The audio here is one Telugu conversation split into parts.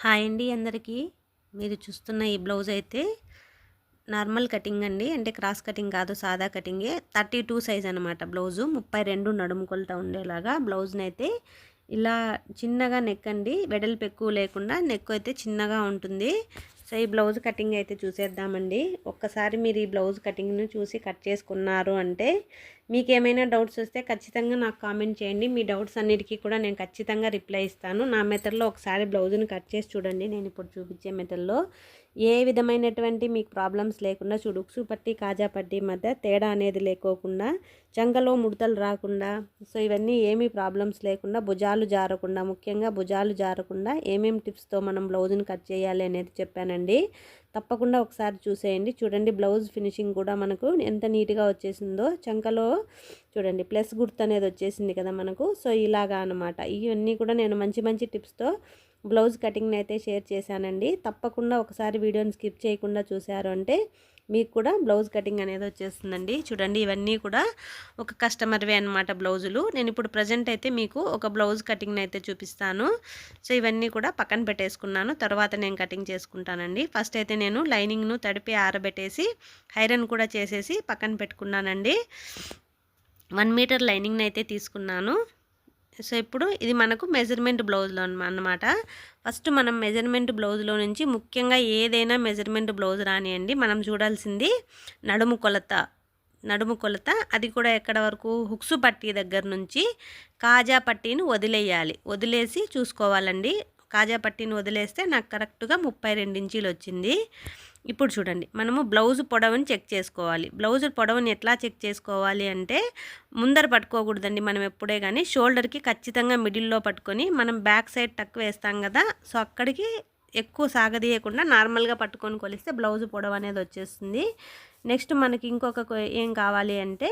హాయ్ అండి అందరికీ. మీరు చూస్తున్న ఈ బ్లౌజ్ అయితే నార్మల్ కటింగ్ అండి. అంటే క్రాస్ కటింగ్ కాదు సాదా కటింగే. థర్టీ టూ సైజ్ అనమాట బ్లౌజు. ముప్పై రెండు నడుము కొలత ఉండేలాగా బ్లౌజ్ని అయితే ఇలా చిన్నగా నెక్ అండి. వెడల్పు ఎక్కువ లేకుండా నెక్ అయితే చిన్నగా ఉంటుంది. సో ఈ బ్లౌజ్ కటింగ్ అయితే చూసేద్దామండి. ఒక్కసారి మీరు ఈ బ్లౌజ్ కటింగ్ను చూసి కట్ చేసుకున్నారు అంటే మీకు ఏమైనా డౌట్స్ వస్తే ఖచ్చితంగా నాకు కామెంట్ చేయండి. మీ డౌట్స్ అన్నిటికీ కూడా నేను ఖచ్చితంగా రిప్లై ఇస్తాను. నా మెథడ్లో ఒకసారి బ్లౌజ్ని కట్ చేసి చూడండి. నేను ఇప్పుడు చూపించే మెథడ్లో ఏ విధమైనటువంటి మీకు ప్రాబ్లమ్స్ లేకుండా చుడుక్సు పట్టి కాజా పట్టి మధ్య తేడా అనేది లేకోకుండా చంకలో ముడతలు రాకుండా సో ఇవన్నీ ఏమీ ప్రాబ్లమ్స్ లేకుండా భుజాలు జారకుండా ముఖ్యంగా భుజాలు జారకుండా ఏమేమి టిప్స్తో మనం బ్లౌజ్ని కట్ చేయాలి అనేది చెప్పానండి. తప్పకుండా ఒకసారి చూసేయండి. చూడండి బ్లౌజ్ ఫినిషింగ్ కూడా మనకు ఎంత నీట్గా వచ్చేసిందో. చంకలో చూడండి ప్లస్ గుర్తు అనేది వచ్చేసింది కదా మనకు. సో ఇలాగా అనమాట ఇవన్నీ కూడా నేను మంచి మంచి టిప్స్తో బ్లౌజ్ కటింగ్ని అయితే షేర్ చేశానండి. తప్పకుండా ఒకసారి వీడియోని స్కిప్ చేయకుండా చూశారు అంటే మీకు కూడా బ్లౌజ్ కటింగ్ అనేది వచ్చేస్తుందండి. చూడండి ఇవన్నీ కూడా ఒక కస్టమర్వే అనమాట బ్లౌజులు. నేను ఇప్పుడు ప్రజెంట్ అయితే మీకు ఒక బ్లౌజ్ కటింగ్ని అయితే చూపిస్తాను. సో ఇవన్నీ కూడా పక్కన పెట్టేసుకున్నాను. తర్వాత నేను కటింగ్ చేసుకుంటానండి. ఫస్ట్ అయితే నేను లైనింగ్ను తడిపి ఆరబెట్టేసి ఐరన్ కూడా చేసేసి పక్కన పెట్టుకున్నానండి. వన్ మీటర్ లైనింగ్ని అయితే తీసుకున్నాను. సో ఇప్పుడు ఇది మనకు మెజర్మెంట్ బ్లౌజ్లో అన్నమాట. ఫస్ట్ మనం మెజర్మెంట్ బ్లౌజ్లో నుంచి ముఖ్యంగా ఏదైనా మెజర్మెంట్ బ్లౌజ్ రానియండి. మనం చూడాల్సింది నడుము కొలత నడుము కొలత. అది కూడా ఎక్కడ వరకు? హుక్స్ పట్టీ దగ్గర నుంచి కాజా పట్టీని వదిలేయాలి. వదిలేసి చూసుకోవాలండి. కాజా పట్టీని వదిలేస్తే నాకు కరెక్ట్గా ముప్పై రెండు ఇంచీలు వచ్చింది. ఇప్పుడు చూడండి మనము బ్లౌజ్ పొడవుని చెక్ చేసుకోవాలి. బ్లౌజ్ పొడవుని ఎట్లా చెక్ చేసుకోవాలి అంటే ముందర పట్టుకోకూడదండి మనం ఎప్పుడే కానీ షోల్డర్కి ఖచ్చితంగా మిడిల్లో పట్టుకొని మనం బ్యాక్ సైడ్ టక్ వేస్తాం కదా సో అక్కడికి ఎక్కువ సాగదీయకుండా నార్మల్గా పట్టుకొని కొలిస్తే బ్లౌజ్ పొడవు అనేది వచ్చేస్తుంది. నెక్స్ట్ మనకి ఇంకొక ఏం కావాలి అంటే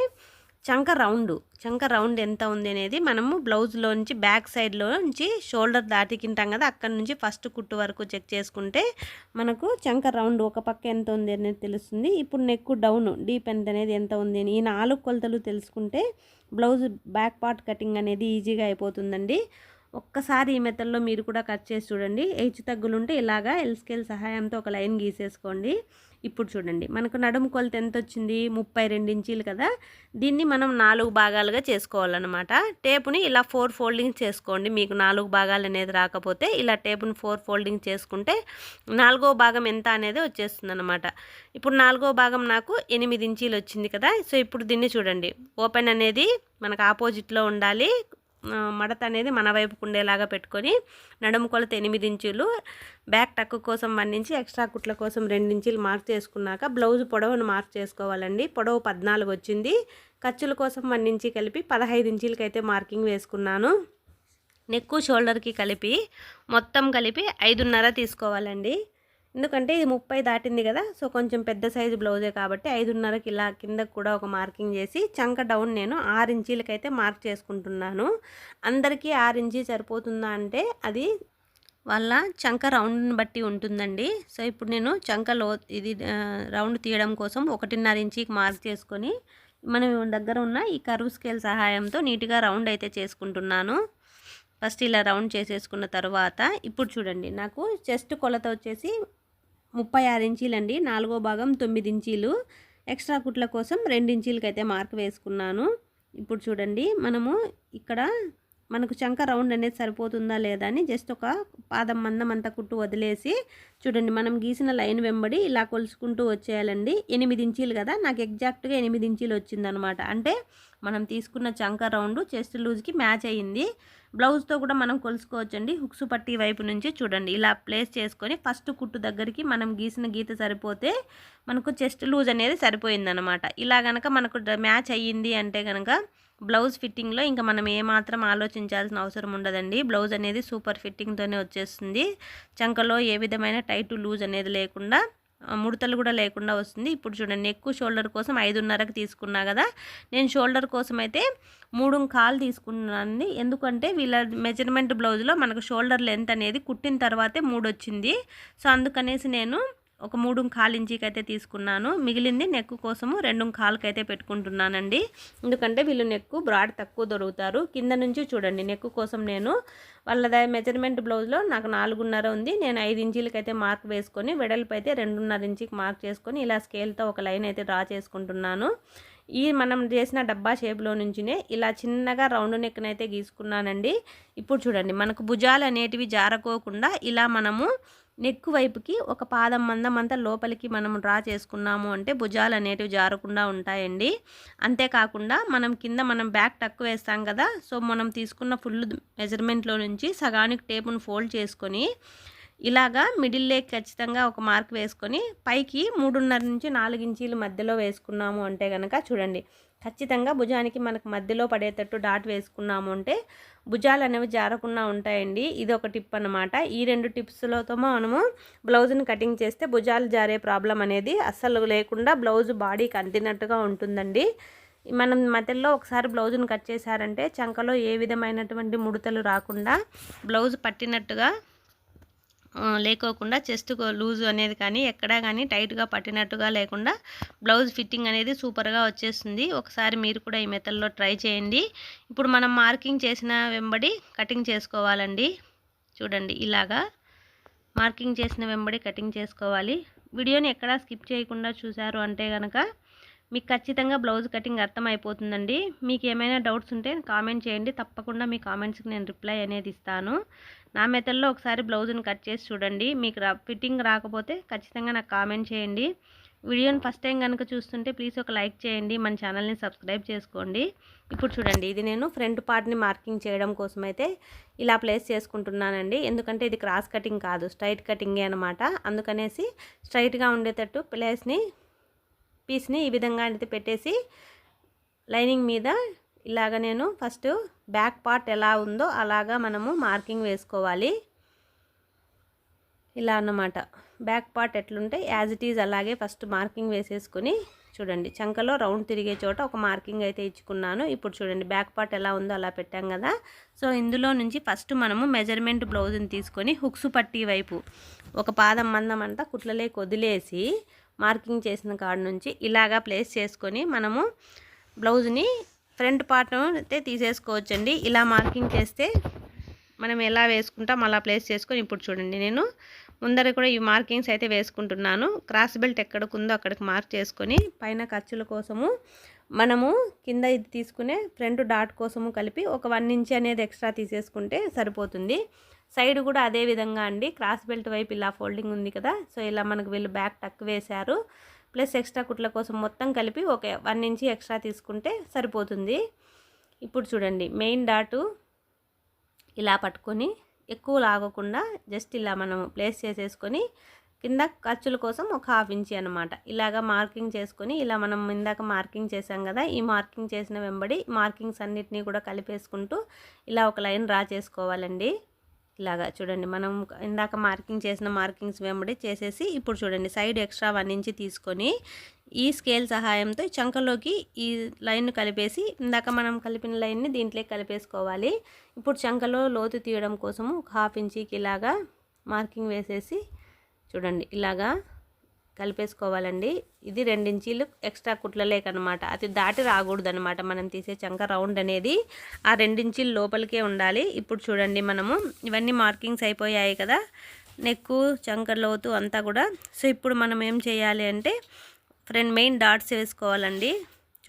చంక రౌండ్ చంక రౌండ్ ఎంత ఉంది అనేది మనము బ్లౌజ్లో నుంచి బ్యాక్ సైడ్లో నుంచి షోల్డర్ దాటికింటాం కదా అక్కడ నుంచి ఫస్ట్ కుట్టు వరకు చెక్ చేసుకుంటే మనకు చంక రౌండ్ ఒక పక్క ఎంత ఉంది అనేది తెలుస్తుంది. ఇప్పుడు నెక్ డౌన్ డీప్ ఎంత అనేది ఎంత ఉంది అని ఈ నాలుగు కొలతలు తెలుసుకుంటే బ్లౌజ్ బ్యాక్ పార్ట్ కటింగ్ అనేది ఈజీగా అయిపోతుందండి. ఒక్కసారి ఈ మెథడ్లో మీరు కూడా కట్ చేసి చూడండి. హెచ్చు తగ్గులుంటే ఇలాగా ఎల్ స్కేల్ సహాయంతో ఒక లైన్ గీసేసుకోండి. ఇప్పుడు చూడండి మనకు నడుము కొలత ఎంత వచ్చింది ముప్పై రెండు ఇంచీలు కదా? దీన్ని మనం నాలుగు భాగాలుగా చేసుకోవాలన్నమాట. టేపుని ఇలా ఫోర్ ఫోల్డింగ్ చేసుకోండి. మీకు నాలుగు భాగాలు అనేది రాకపోతే ఇలా టేపుని ఫోర్ ఫోల్డింగ్ చేసుకుంటే నాలుగో భాగం ఎంత అనేది వచ్చేస్తుంది అనమాట ఇప్పుడు నాలుగో భాగం నాకు ఎనిమిది ఇంచీలు వచ్చింది కదా? సో ఇప్పుడు దీన్ని చూడండి. ఓపెన్ అనేది మనకు ఆపోజిట్లో ఉండాలి. మడత అనేది మన వైపుకు ఉండేలాగా పెట్టుకొని నడుము కొలత ఎనిమిది ఇంచులు బ్యాక్ టక్కు కోసం వన్ ఇంచి ఎక్స్ట్రా కుట్ల కోసం రెండు ఇంచులు మార్క్ చేసుకున్నాక బ్లౌజ్ పొడవును మార్క్ చేసుకోవాలండి. పొడవు పద్నాలుగు వచ్చింది. ఖర్చుల కోసం వన్ ఇంచి కలిపి పదహైదు ఇంచులకి అయితే మార్కింగ్ వేసుకున్నాను. నెక్కు షోల్డర్కి కలిపి మొత్తం కలిపి ఐదున్నర తీసుకోవాలండి. ఎందుకంటే ఇది ముప్పై దాటింది కదా సో కొంచెం పెద్ద సైజు బ్లౌజే కాబట్టి ఐదున్నరకి ఇలా కిందకు కూడా ఒక మార్కింగ్ చేసి చంక డౌన్ నేను ఆరు ఇంచీలకైతే మార్క్ చేసుకుంటున్నాను. అందరికీ ఆరు ఇంచీ సరిపోతుందా అంటే అది వాళ్ళ చంక రౌండ్ని బట్టి ఉంటుందండి. సో ఇప్పుడు నేను చంకలో ఇది రౌండ్ తీయడం కోసం ఒకటిన్నర ఇంచీకి మార్క్ చేసుకొని మనం దగ్గర ఉన్న ఈ కరువు స్కేల్ సహాయంతో నీట్గా రౌండ్ అయితే చేసుకుంటున్నాను. ఫస్ట్ ఇలా రౌండ్ చేసేసుకున్న తర్వాత ఇప్పుడు చూడండి నాకు చెస్ట్ కొలత వచ్చేసి ముప్పై ఆరు ఇంచీలండి నాలుగో భాగం తొమ్మిది ఇంచీలు. ఎక్స్ట్రా కుట్ల కోసం రెండు ఇంచీలకి అయితే మార్క్ వేసుకున్నాను. ఇప్పుడు చూడండి మనము ఇక్కడ మనకు చంక రౌండ్ అనేది సరిపోతుందా లేదా అని జస్ట్ ఒక పాదం మందం అంతా కుట్టు వదిలేసి చూడండి మనం గీసిన లైన్ వెంబడి ఇలా కొలుసుకుంటూ వచ్చేయాలండి. ఎనిమిది ఇంచీలు కదా నాకు ఎగ్జాక్ట్గా ఎనిమిది ఇంచీలు వచ్చిందనమాట. అంటే మనం తీసుకున్న చంక రౌండ్ చెస్ట్ లూజ్కి మ్యాచ్ అయ్యింది. బ్లౌజ్తో కూడా మనం కొలుసుకోవచ్చండి. హుక్స్ పట్టి వైపు నుంచి చూడండి. ఇలా ప్లేస్ చేసుకొని ఫస్ట్ కుట్టు దగ్గరికి మనం గీసిన గీత సరిపోతే మనకు చెస్ట్ లూజ్ అనేది సరిపోయిందనమాట ఇలా కనుక మనకు మ్యాచ్ అయ్యింది అంటే కనుక బ్లౌజ్ ఫిట్టింగ్లో ఇంకా మనం ఏమాత్రం ఆలోచించాల్సిన అవసరం ఉండదండి. బ్లౌజ్ అనేది సూపర్ ఫిట్టింగ్తోనే వచ్చేస్తుంది. చంకలో ఏ విధమైన టైట్ లూజ్ అనేది లేకుండా ముడతలు కూడా లేకుండా వస్తుంది. ఇప్పుడు చూడండి ఎక్కువ షోల్డర్ కోసం ఐదున్నరకు తీసుకున్నా కదా. నేను షోల్డర్ కోసం అయితే మూడు కాలు తీసుకున్నాను ఎందుకంటే వీళ్ళ మెజర్మెంట్ బ్లౌజ్లో మనకు షోల్డర్ లెంత్ అనేది కుట్టిన తర్వాతే మూడు వచ్చింది సో అందుకనేసి నేను ఒక మూడు కాలు ఇంచీకి అయితే తీసుకున్నాను. మిగిలింది నెక్ కోసము రెండు కాళ్ళకి అయితే పెట్టుకుంటున్నానండి. ఎందుకంటే వీళ్ళు నెక్కు బ్రాడ్ తక్కువ దొరుకుతారు. కింద నుంచి చూడండి నెక్ కోసం నేను వాళ్ళ మెజర్మెంట్ బ్లౌజ్లో నాకు నాలుగున్నర ఉంది. నేను ఐదు ఇంచీలకి అయితే మార్క్ వేసుకొని వెడల్పు అయితే రెండున్నర ఇంచికి మార్క్ చేసుకొని ఇలా స్కేల్తో ఒక లైన్ అయితే డ్రా చేసుకుంటున్నాను. ఈ మనం చేసిన డబ్బా షేప్లో నుంచినే ఇలా చిన్నగా రౌండ్ నెక్నైతే గీసుకున్నానండి. ఇప్పుడు చూడండి మనకు భుజాలు అనేటివి జారకోకుండా ఇలా మనము నెక్ వైపుకి ఒక పాదం మందం అంతా లోపలికి మనం డ్రా చేసుకున్నాము అంటే భుజాలు అనేటివి జారకుండా ఉంటాయండి. అంతేకాకుండా మనం కింద మనం బ్యాక్ టక్ వేస్తాం కదా సో మనం తీసుకున్న ఫుల్ మెజర్మెంట్లో నుంచి సగానికి టేపును ఫోల్డ్ చేసుకొని ఇలాగా మిడిల్ లేక్ ఖచ్చితంగా ఒక మార్క్ వేసుకొని పైకి మూడున్నర నుంచి నాలుగు ఇంచీల మధ్యలో వేసుకున్నాము అంటే కనుక చూడండి ఖచ్చితంగా భుజానికి మనకు మధ్యలో పడేటట్టు డాట్ వేసుకున్నాము అంటే భుజాలు అనేవి జారకుండా ఉంటాయండి. ఇది ఒక టిప్ అనమాట ఈ రెండు టిప్స్లతో మనము బ్లౌజ్ని కటింగ్ చేస్తే భుజాలు జారే ప్రాబ్లం అనేది అస్సలు లేకుండా బ్లౌజ్ బాడీకి అందినట్టుగా ఉంటుందండి. మనం మధ్యలో ఒకసారి బ్లౌజ్ని కట్ చేశారంటే చంకలో ఏ విధమైనటువంటి ముడతలు రాకుండా బ్లౌజ్ పట్టినట్టుగా లేకోకుండా చెస్ట్ లూజ్ అనేది కానీ ఎక్కడా కానీ టైట్గా పట్టినట్టుగా లేకుండా బ్లౌజ్ ఫిట్టింగ్ అనేది సూపర్గా వచ్చేస్తుంది. ఒకసారి మీరు కూడా ఈ మెథడ్లో ట్రై చేయండి. ఇప్పుడు మనం మార్కింగ్ చేసిన వెంబడి కటింగ్ చేసుకోవాలండి. చూడండి ఇలాగా మార్కింగ్ చేసిన వెంబడి కటింగ్ చేసుకోవాలి. వీడియోని ఎక్కడా స్కిప్ చేయకుండా చూశారు అంటే కనుక మీకు ఖచ్చితంగా బ్లౌజ్ కటింగ్ అర్థమైపోతుందండి. మీకు ఏమైనా డౌట్స్ ఉంటే కామెంట్ చేయండి. తప్పకుండా మీ కామెంట్స్కి నేను రిప్లై అనేది ఇస్తాను. నా మెథడ్లో ఒకసారి బ్లౌజ్ని కట్ చేసి చూడండి. మీకు ఫిట్టింగ్ రాకపోతే ఖచ్చితంగా నాకు కామెంట్ చేయండి. వీడియోని ఫస్ట్ టైం కనుక చూస్తుంటే ప్లీజ్ ఒక లైక్ చేయండి. మన ఛానల్ని సబ్స్క్రైబ్ చేసుకోండి. ఇప్పుడు చూడండి ఇది నేను ఫ్రంట్ పార్ట్ని మార్కింగ్ చేయడం కోసం అయితే ఇలా ప్లేస్ చేసుకుంటున్నానండి. ఎందుకంటే ఇది క్రాస్ కటింగ్ కాదు స్ట్రైట్ కటింగే అనమాట అందుకనేసి స్ట్రైట్గా ఉండేటట్టు ప్లేస్ని పీస్ని ఈ విధంగా అయితే పెట్టేసి లైనింగ్ మీద ఇలాగ నేను ఫస్ట్ బ్యాక్ పార్ట్ ఎలా ఉందో అలాగా మనము మార్కింగ్ వేసుకోవాలి. ఇలా అన్నమాట. బ్యాక్ పార్ట్ ఎట్లుంటే యాజ్ ఇట్ ఈజ్ అలాగే ఫస్ట్ మార్కింగ్ వేసేసుకొని చూడండి. చంకలో రౌండ్ తిరిగే చోట ఒక మార్కింగ్ అయితే ఇచ్చుకున్నాను. ఇప్పుడు చూడండి బ్యాక్ పార్ట్ ఎలా ఉందో అలా పెట్టాం కదా. సో ఇందులో నుంచి ఫస్ట్ మనము మెజర్మెంట్ బ్లౌజ్ని తీసుకొని హుక్స్ పట్టి వైపు ఒక పాదం మందం అంతా కుట్లలేకి వదిలేసి మార్కింగ్ చేసిన కాడ నుంచి ఇలాగా ప్లేస్ చేసుకొని మనము బ్లౌజ్ని ఫ్రంట్ పార్ట్ అయితే తీసేసుకోవచ్చండి. ఇలా మార్కింగ్ చేస్తే మనం ఎలా వేసుకుంటాం అలా ప్లేస్ చేసుకొని ఇప్పుడు చూడండి. నేను ముందర కూడా ఈ మార్కింగ్స్ అయితే వేసుకుంటున్నాను. క్రాస్ బెల్ట్ ఎక్కడికి ఉందో అక్కడికి మార్క్ చేసుకొని పైన ఖర్చుల కోసము మనము కింద ఇది తీసుకునే ఫ్రంట్ డాట్ కోసము కలిపి ఒక వన్ ఇంచ్ అనేది ఎక్స్ట్రా తీసేసుకుంటే సరిపోతుంది. సైడ్ కూడా అదే విధంగా అండి. క్రాస్ బెల్ట్ వైపు ఇలా ఫోల్డింగ్ ఉంది కదా. సో ఇలా మనకు వీళ్ళు బ్యాక్ టక్ వేశారు. ప్లస్ ఎక్స్ట్రా కుట్ల కోసం మొత్తం కలిపి ఒక వన్ ఇంచి ఎక్స్ట్రా తీసుకుంటే సరిపోతుంది. ఇప్పుడు చూడండి మెయిన్ డాటు ఇలా పట్టుకొని ఎక్కువ లాగకుండా జస్ట్ ఇలా మనం ప్లేస్ చేసేసుకొని కింద ఖర్చుల కోసం ఒక హాఫ్ ఇంచి అనమాట ఇలాగా మార్కింగ్ చేసుకొని ఇలా మనం ఇందాక మార్కింగ్ చేసాం కదా ఈ మార్కింగ్ చేసిన వెంబడి మార్కింగ్స్ అన్నిటినీ కూడా కలిపేసుకుంటూ ఇలా ఒక లైన్ డ్రా చేసుకోవాలండి. ఇలాగా చూడండి మనం ఇందాక మార్కింగ్ చేసిన మార్కింగ్స్ వెంబడి చేసేసి ఇప్పుడు చూడండి సైడ్ ఎక్స్ట్రా వన్ ఇంచి తీసుకొని ఈ స్కేల్ సహాయంతో చంకలోకి ఈ లైన్ కలిపేసి ఇందాక మనం కలిపిన లైన్ని దీంట్లో కలిపేసుకోవాలి. ఇప్పుడు చంకలో లోతు తీయడం కోసము ఒక హాఫ్ ఇంచీకి ఇలాగా మార్కింగ్ వేసేసి చూడండి ఇలాగా కలిపేసుకోవాలండి. ఇది రెండించీలు ఎక్స్ట్రా కుట్లలేక అనమాట అది దాటి రాకూడదు అనమాట మనం తీసే చంక రౌండ్ అనేది ఆ రెండించీలు లోపలికే ఉండాలి. ఇప్పుడు చూడండి మనము. ఇవన్నీ మార్కింగ్స్ అయిపోయాయి కదా. నెక్కు చంక లోతు అంతా కూడా. సో ఇప్పుడు మనం ఏం చేయాలి అంటే ఫ్రంట్ మెయిన్ డాట్స్ వేసుకోవాలండి.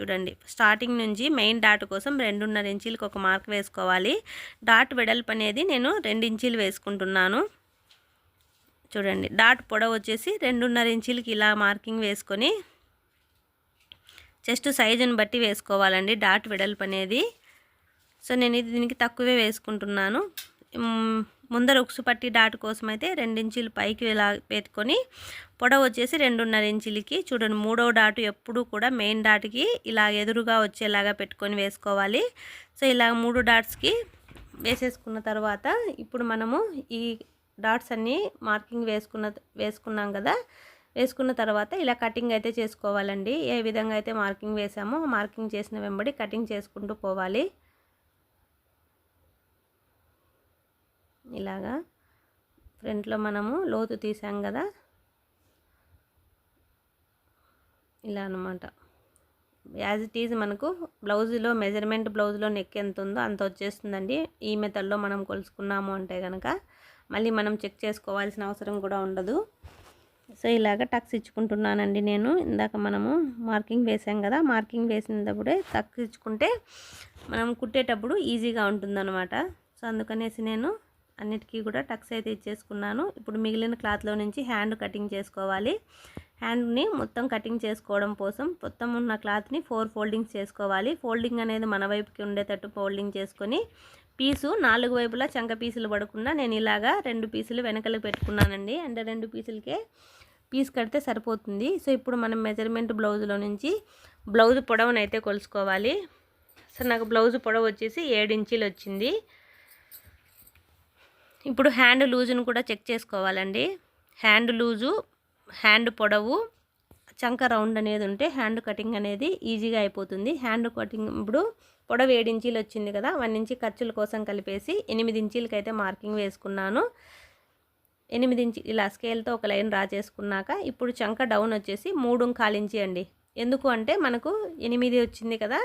చూడండి. స్టార్టింగ్ నుంచి మెయిన్ డాట్ కోసం రెండున్నర ఇంచీలకు ఒక మార్క్ వేసుకోవాలి. డాట్ వెడల్పు అనేది నేను రెండు ఇంచీలు వేసుకుంటున్నాను. చూడండి. డాట్ పొడవు వచ్చేసి రెండున్నర ఇంచులకి ఇలా మార్కింగ్ వేసుకొని చెస్ట్ సైజుని బట్టి వేసుకోవాలండి. డాట్ వెడల్పు అనేది. సో నేను ఇది దీనికి తక్కువే వేసుకుంటున్నాను. ముందర ఉక్సు పట్టి డాట్ కోసం అయితే ఇంచులు పైకి ఇలా పెట్టుకొని పొడవు వచ్చేసి రెండున్నర ఇంచులకి. చూడండి మూడవ డాటు ఎప్పుడు కూడా మెయిన్ డాట్కి ఇలా ఎదురుగా వచ్చేలాగా పెట్టుకొని వేసుకోవాలి. సో ఇలా మూడు డాట్స్కి వేసేసుకున్న తర్వాత ఇప్పుడు మనము ఈ డాట్స్ అన్నీ మార్కింగ్ వేసుకున్న వేసుకున్నాం కదా. వేసుకున్న తర్వాత ఇలా కటింగ్ అయితే చేసుకోవాలండి. ఏ విధంగా అయితే మార్కింగ్ వేసామో మార్కింగ్ చేసిన వెంబడి కటింగ్ చేసుకుంటూ పోవాలి. ఇలాగా ఫ్రంట్లో మనము లోతు తీసాం కదా. ఇలా అనమాట యాజ్ ఇట్ ఈజ్ మనకు బ్లౌజ్లో మెజర్మెంట్ బ్లౌజ్లో నెక్ ఎంత ఉందో అంత వచ్చేస్తుందండి. ఈ మెథడ్లో మనం కొలుసుకున్నాము అంటే కనుక మళ్ళీ మనం చెక్ చేసుకోవాల్సిన అవసరం కూడా ఉండదు. సో ఇలాగ టక్స్ ఇచ్చుకుంటున్నానండి నేను. ఇందాక మనము మార్కింగ్ వేసాం కదా మార్కింగ్ వేసినప్పుడే టక్స్ ఇచ్చుకుంటే మనం కుట్టేటప్పుడు ఈజీగా ఉంటుందన్నమాట. సో అందుకనేసి నేను అన్నిటికీ కూడా టక్స్ అయితే ఇచ్చేసుకున్నాను. ఇప్పుడు మిగిలిన క్లాత్లో నుంచి హ్యాండ్ కటింగ్ చేసుకోవాలి. హ్యాండ్ని మొత్తం కటింగ్ చేసుకోవడం కోసం మొత్తం ఉన్న క్లాత్ని ఫోర్ ఫోల్డింగ్స్ చేసుకోవాలి. ఫోల్డింగ్ అనేది మన వైపుకి ఉండేటట్టు ఫోల్డింగ్ చేసుకొని పీసు నాలుగు వైపులా చంక పీసులు పడకుండా నేను ఇలాగా రెండు పీసులు వెనకలకు పెట్టుకున్నానండి. అంటే రెండు పీసులకే పీస్ కడితే సరిపోతుంది. సో ఇప్పుడు మనం మెజర్మెంట్ బ్లౌజ్లో నుంచి బ్లౌజ్ పొడవునైతే కొలుసుకోవాలి సో నాకు బ్లౌజ్ పొడవు వచ్చేసి ఏడు ఇంచీలు వచ్చింది. ఇప్పుడు హ్యాండ్ లూజును కూడా చెక్ చేసుకోవాలండి. హ్యాండ్ లూజు హ్యాండ్ పొడవు చంక రౌండ్ అనేది ఉంటే హ్యాండ్ కటింగ్ అనేది ఈజీగా అయిపోతుంది. హ్యాండ్ కటింగ్ ఇప్పుడు పొడవు ఏడు ఇంచీలు వచ్చింది కదా వన్ ఇంచి ఖర్చుల కోసం కలిపేసి ఎనిమిది ఇంచీలకి అయితే మార్కింగ్ వేసుకున్నాను. ఎనిమిది ఇంచి ఇలా స్కేల్తో ఒక లైన్ డ్రా చేసుకున్నాక ఇప్పుడు చంక డౌన్ వచ్చేసి మూడు కాలించి అండి. ఎందుకు అంటే మనకు ఎనిమిది వచ్చింది కదా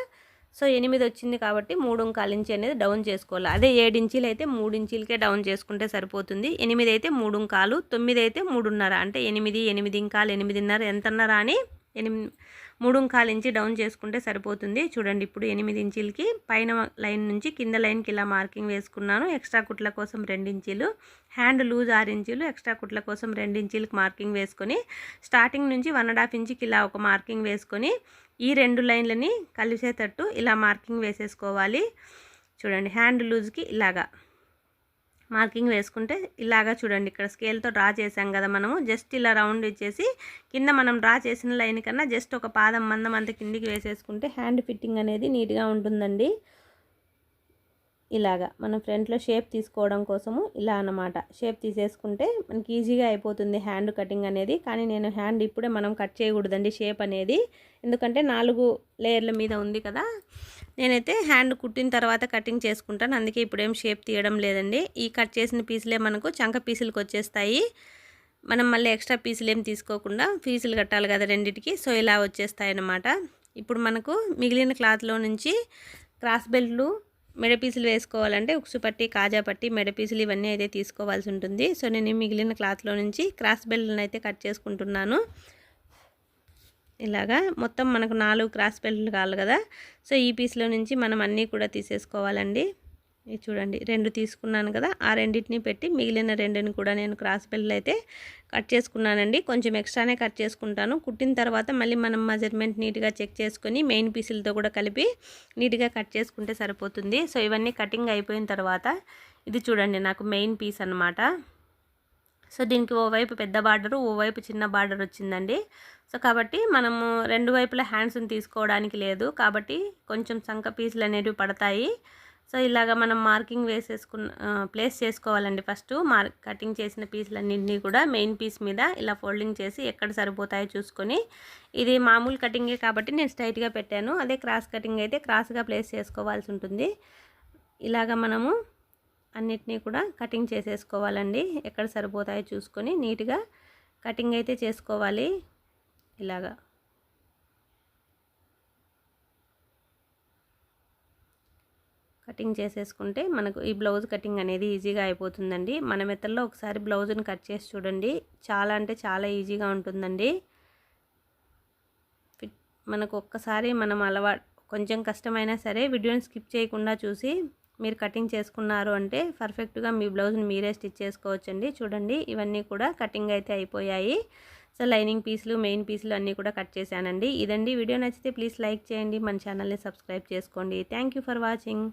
సో ఎనిమిది వచ్చింది కాబట్టి మూడు కాలించి ఇంచి అనేది డౌన్ చేసుకోవాలి. అదే ఏడు ఇంచీలు అయితే మూడించీలకే డౌన్ చేసుకుంటే సరిపోతుంది. ఎనిమిది అయితే మూడు కాలు తొమ్మిది అయితే మూడున్నర. అంటే ఎనిమిది ఎనిమిది ఇంకాలు ఎనిమిదిన్నర ఎంతన్నర అని ఎనిమిది మూడు కాలు ఇంచి డౌన్ చేసుకుంటే సరిపోతుంది. చూడండి ఇప్పుడు ఎనిమిది ఇంచీలకి పైన లైన్ నుంచి కింద లైన్కి ఇలా మార్కింగ్ వేసుకున్నాను. ఎక్స్ట్రా కుట్ల కోసం ఇంచీలు హ్యాండ్ లూజ్ ఆరు ఇంచీలు ఎక్స్ట్రా కుట్ల కోసం ఇంచీలకు మార్కింగ్ వేసుకొని స్టార్టింగ్ నుంచి వన్ అండ్ హాఫ్ ఇంచుకి ఇలా ఒక మార్కింగ్ వేసుకొని ఈ రెండు లైన్లని కలిసేటట్టు ఇలా మార్కింగ్ వేసేసుకోవాలి. చూడండి హ్యాండ్ లూజ్కి ఇలాగా. మార్కింగ్ వేసుకుంటే ఇలాగా చూడండి ఇక్కడ స్కేల్తో డ్రా చేసాం కదా మనము. జస్ట్ ఇలా రౌండ్ ఇచ్చేసి కింద మనం డ్రా చేసిన లైన్ కన్నా జస్ట్ ఒక పాదం మందం అంత కిందికి వేసేసుకుంటే హ్యాండ్ ఫిట్టింగ్ అనేది నీట్గా ఉంటుందండి. ఇలాగా మనం ఫ్రంట్లో షేప్ తీసుకోవడం కోసము ఇలా అనమాట షేప్ తీసేసుకుంటే మనకి ఈజీగా అయిపోతుంది హ్యాండ్ కటింగ్ అనేది. కానీ నేను హ్యాండ్ ఇప్పుడే మనం కట్ చేయకూడదండి షేప్ అనేది. ఎందుకంటే నాలుగు లేయర్ల మీద ఉంది కదా. నేనైతే హ్యాండ్ కుట్టిన తర్వాత కటింగ్ చేసుకుంటాను. అందుకే ఇప్పుడేం షేప్ తీయడం లేదండి. ఈ కట్ చేసిన పీసులే మనకు చంక పీసులకు వచ్చేస్తాయి. మనం మళ్ళీ ఎక్స్ట్రా పీసులు ఏం తీసుకోకుండా పీసులు కట్టాలి కదా రెండింటికి. సో ఇలా వచ్చేస్తాయి అన్నమాట ఇప్పుడు మనకు మిగిలిన క్లాత్లో నుంచి క్రాస్ బెల్ట్లు మెడ పీసులు వేసుకోవాలంటే ఉక్సు పట్టి కాజా పట్టి మెడ పీసులు ఇవన్నీ అయితే తీసుకోవాల్సి ఉంటుంది. సో నేను మిగిలిన క్లాత్లో నుంచి క్రాస్ బెల్ట్లను అయితే కట్ చేసుకుంటున్నాను. ఇలాగా మొత్తం మనకు నాలుగు క్రాస్ బెల్ట్లు కావాలి కదా. సో ఈ పీస్లో నుంచి మనం అన్నీ కూడా తీసేసుకోవాలండి. ఇది చూడండి రెండు తీసుకున్నాను కదా. ఆ రెండింటిని పెట్టి మిగిలిన రెండుని కూడా నేను క్రాస్ బెల్ట్లు అయితే కట్ చేసుకున్నానండి. కొంచెం ఎక్స్ట్రానే కట్ చేసుకుంటాను. కుట్టిన తర్వాత మళ్ళీ మనం మెజర్మెంట్ నీట్గా చెక్ చేసుకొని మెయిన్ పీసులతో కూడా కలిపి నీట్గా కట్ చేసుకుంటే సరిపోతుంది. సో ఇవన్నీ కటింగ్ అయిపోయిన తర్వాత ఇది చూడండి నాకు మెయిన్ పీస్ అనమాట సో దీనికి ఓవైపు పెద్ద బార్డరు ఓవైపు చిన్న బార్డర్ వచ్చిందండి. సో కాబట్టి మనము రెండు వైపుల హ్యాండ్స్ని తీసుకోవడానికి లేదు. కాబట్టి కొంచెం సంక పీసులు అనేవి పడతాయి. సో ఇలాగ మనం మార్కింగ్ వేసేసుకున్న ప్లేస్ చేసుకోవాలండి ఫస్ట్. మార్ కటింగ్ చేసిన పీసులన్నింటినీ కూడా మెయిన్ పీస్ మీద ఇలా ఫోల్డింగ్ చేసి ఎక్కడ సరిపోతాయో చూసుకొని. ఇది మామూలు కటింగే కాబట్టి నేను స్ట్రైట్గా పెట్టాను. అదే క్రాస్ కటింగ్ అయితే క్రాస్గా ప్లేస్ చేసుకోవాల్సి ఉంటుంది. ఇలాగ మనము అన్నిటినీ కూడా కటింగ్ చేసేసుకోవాలండి. ఎక్కడ సరిపోతాయో చూసుకొని నీట్గా కటింగ్ అయితే చేసుకోవాలి. ఇలాగా. కటింగ్ చేసేసుకుంటే మనకు ఈ బ్లౌజ్ కటింగ్ అనేది ఈజీగా అయిపోతుందండి. మన మెత్తల్లో ఒకసారి బ్లౌజ్ని కట్ చేసి చూడండి. చాలా అంటే చాలా ఈజీగా ఉంటుందండి. ఫిట్ మనకు ఒక్కసారి మనం అలవా కొంచెం కష్టమైనా సరే వీడియోని స్కిప్ చేయకుండా చూసి మీరు కటింగ్ చేసుకున్నారు అంటే పర్ఫెక్ట్గా మీ బ్లౌజ్ని మీరే స్టిచ్ చేసుకోవచ్చండి. చూడండి ఇవన్నీ కూడా కటింగ్ అయితే అయిపోయాయి. సో లైనింగ్ పీసులు మెయిన్ పీసులు అన్నీ కూడా కట్ చేశానండి. ఇదండి. వీడియో నచ్చితే ప్లీజ్ లైక్ చేయండి. మన ఛానల్ని సబ్స్క్రైబ్ చేసుకోండి. Thank for watching.